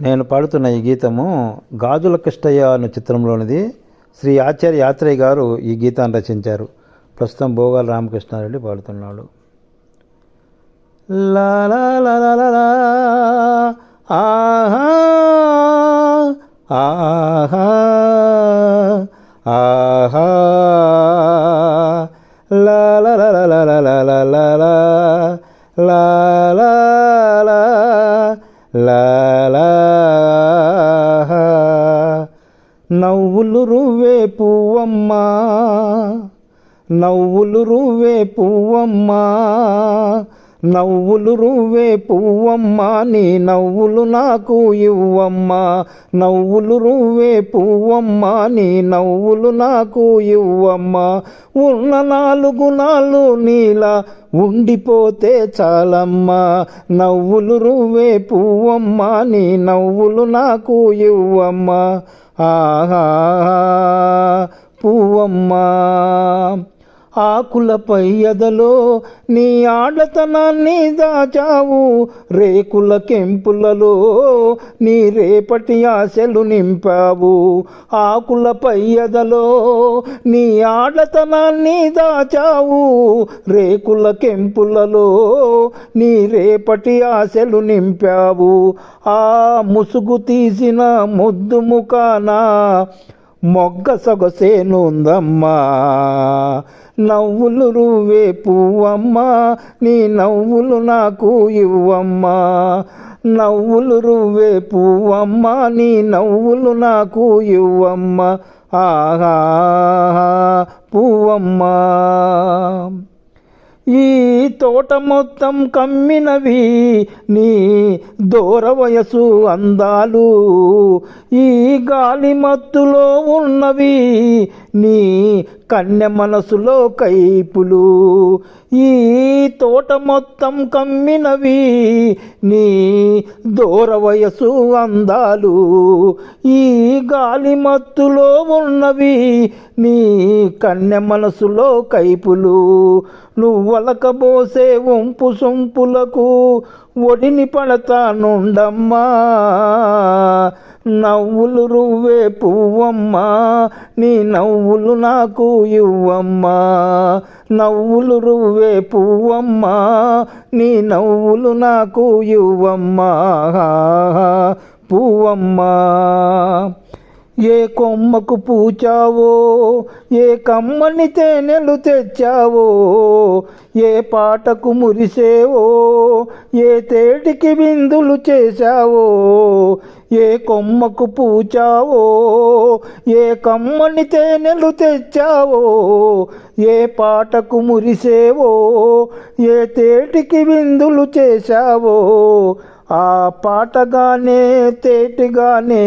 నేను పాడుతున్న ఈ గీతము గాజుల కృష్ణయ్య అనే చిత్రంలోనిది శ్రీ ఆచార్య యాత్రయ్య గారు ఈ గీతాన్ని రచించారు ప్రస్తుతం భోగాల రామకృష్ణారెడ్డి పాడుతున్నాడు ఆహా ఆహా ఆహా లా లా లా లా లా లా లా లా లా నవ్వులు రువ్వే పువ్వమ్మా నవ్వులు రువ్వే పువ్వమ్మా నవ్వులు రువ్వే పువ్వమ్మా నీ నవ్వులు నాకు ఇవ్వమ్మా. నవ్వులు రువ్వే పువ్వమ్మా నీ నవ్వులు నాకు ఇవ్వమ్మా. ఉన్న నాలుగు నాళ్ళు నీలా ఉండిపోతే చాలమ్మా. నవ్వులు రువ్వే పువ్వమ్మా నీ నవ్వులు నాకు ఇవ్వమ్మా. ఆహా పువ్వమ్మా. ఆకులపై ఎదలో నీ ఆడతనాన్ని దాచావు. రేకుల కెంపులలో నీ రేపటి ఆశలు నింపావు. ఆకులపై ఎదలో నీ ఆడతనాన్ని దాచావు. రేకుల కెంపులలో నీ రేపటి ఆశలు నింపావు. ఆ ముసుగు తీసిన ముద్దు ముఖానా మొగ్గ సొగసేనుందమ్మా. నవ్వులు రువ్వే పువ్వమ్మా నీ నవ్వులు నాకు ఇవ్వమ్మా. నవ్వులు రువ్వే పువ్వమ్మా నీ నవ్వులు నాకు ఇవ్వమ్మా. ఆహా పువ్వమ్మా. ఈ తోట మొత్తం కమ్మినవి నీ దూర వయసు అందాలు. ఈ గాలి మత్తులో ఉన్నవి నీ కన్య మనసులో కైపులు. ఈ తోట మొత్తం కమ్మినవి నీ దూర వయసు అందాలు. ఈ గాలి మత్తులో ఉన్నవి నీ కన్య మనసులో కైపులు. నువ్వలకబోసే వంపు సొంపులకు ఒడిని పడతానుండమ్మా. నవ్వులు రువ్వే పువ్వమ్మా నీ నవ్వులు నాకు ఇవ్వమ్మా. నవ్వులు రువ్వే పువ్వమ్మా నీ నవ్వులు నాకు ఇవ్వమ్మా. పువ్వమ్మా. ఏ కొమ్మకు పూచావో ఏ కమ్మని తేనెలు తెచ్చావో ఏ పాటకు మురిసేవో ఏ తేటికి విందులు చేశావో ఏ కొమ్మకు పూచావో ఏ కమ్మని తేనెలు తెచ్చావో ఏ పాటకు మురిసేవో ఏ తేటికి విందులు చేశావో ఆ పాటగానే తేటిగానే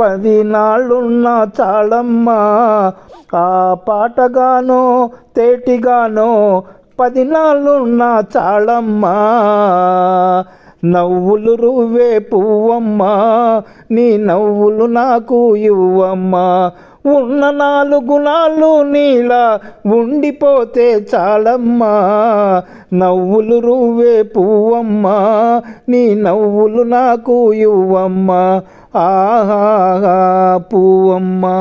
పది నాళ్ళున్న చాలమ్మా. ఆ పాటగానో తేటిగానో పది నాళ్ళున్న చాలమ్మా. నవ్వులు రువ్వే పువ్వమ్మా నీ నవ్వులు నాకు ఇవ్వమ్మా. ఉన్న నాలుగు నాళ్ళు నీలా ఉండిపోతే చాలమ్మా. నవ్వులు రువ్వే పువ్వమ్మా. నీ నవ్వులు నాకు ఇవ్వమ్మా. ఆహా పువ్వమ్మా.